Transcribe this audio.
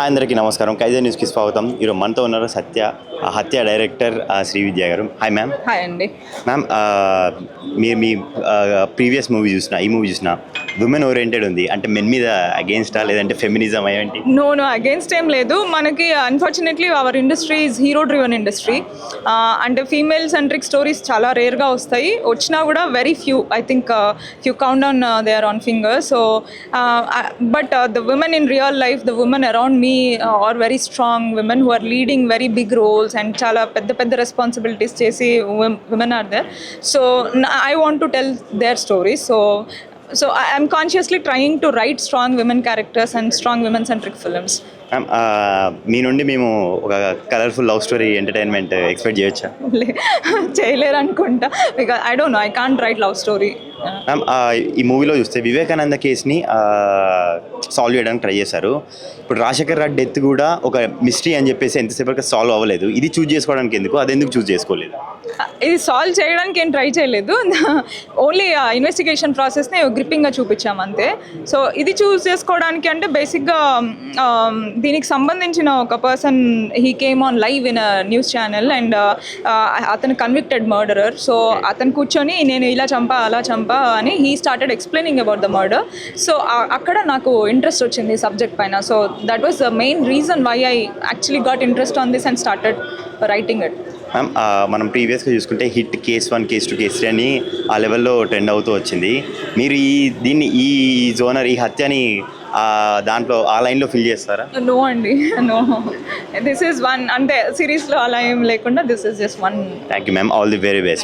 Hi అందరికీ నమస్కారం. Qaeda న్యూస్కి స్వాగతం. ఈరోజు మనతో ఉన్నారు సత్య హత్య డైరెక్టర్ శ్రీ విద్యా గారు. Hi ma'am. హాయ్ అండి. మ్యామ్ మీరు మీ ప్రీవియస్ మూవీ చూసిన ఈ మూవీ చూసిన ఉమెన్ ఓరియంటెడ్ ఉంది. అంటే మెన్ మీద అగేన్స్టా లేదంటే ఫెమినిజం ఏంటి? నో నో అగేన్స్ట్ ఏం లేదు. మనకి unfortunately our industry is hero driven industry అంటే ఫీమేల్ సెంట్రిక్ స్టోరీస్ చాలా రేర్గా వస్తాయి. వచ్చినా కూడా very few I think few count on they are on finger so but the women in real life the women around me are very strong women who are leading very big roles and చాలా పెద్ద పెద్ద responsibilities చేసి women are there so I want to tell their stories so so I'm consciously trying to write strong women characters and strong women centric films మీ నుండి మేము ఒక colourful love story entertainment expect చేయొచ్చా? చేయలేరు అనుకుంటా because I don't know I can't write love story ఈ మూవీలో చూస్తే వివేకానంద కేసుని సాల్వ్ చేయడానికి ట్రై చేశారు. ఇప్పుడు రాజశేఖర్ రెడ్డి డెత్ కూడా ఒక మిస్టరీ అని చెప్పేసి ఎంతసేపు సాల్వ్ అవ్వలేదు. ఇది చూస్ చేసుకోవడానికి ఎందుకు? అది ఎందుకు చూస్ చేసుకోలేదు? ఇది సాల్వ్ చేయడానికి ఏం ట్రై చేయలేదు. ఓన్లీ ఇన్వెస్టిగేషన్ ప్రాసెస్ని గ్రిప్పింగ్గా చూపించాం అంతే. సో ఇది చూస్ చేసుకోవడానికి అంటే బేసిక్గా దీనికి సంబంధించిన ఒక person he came on live in news channel and అతను కన్విక్టెడ్ మర్డరర్ సో అతను కూర్చొని నేను ఇలా చంపా అలా చంపా అని he started explaining about the murder so అక్కడ నాకు ఇంట్రెస్ట్ వచ్చింది సబ్జెక్ట్ పైన. So that was the main reason why I actually got interest on this and started writing it ma'am మనం ప్రీవియస్గా చూసుకుంటే HIT case one case two case three అని ఆ లెవెల్లో ట్రెండ్ అవుతూ వచ్చింది. మీరు ఈ దీన్ని ఈ జోనర్ ఈ హత్యని దాంట్లో ఆ లైన్లో ఫిల్ చేస్తారా? నో అండి నో దిస్ ఈస్ వన్ అంటే సిరీస్లో అలా ఏం లేకుండా this is just one thank you ma'am all the very best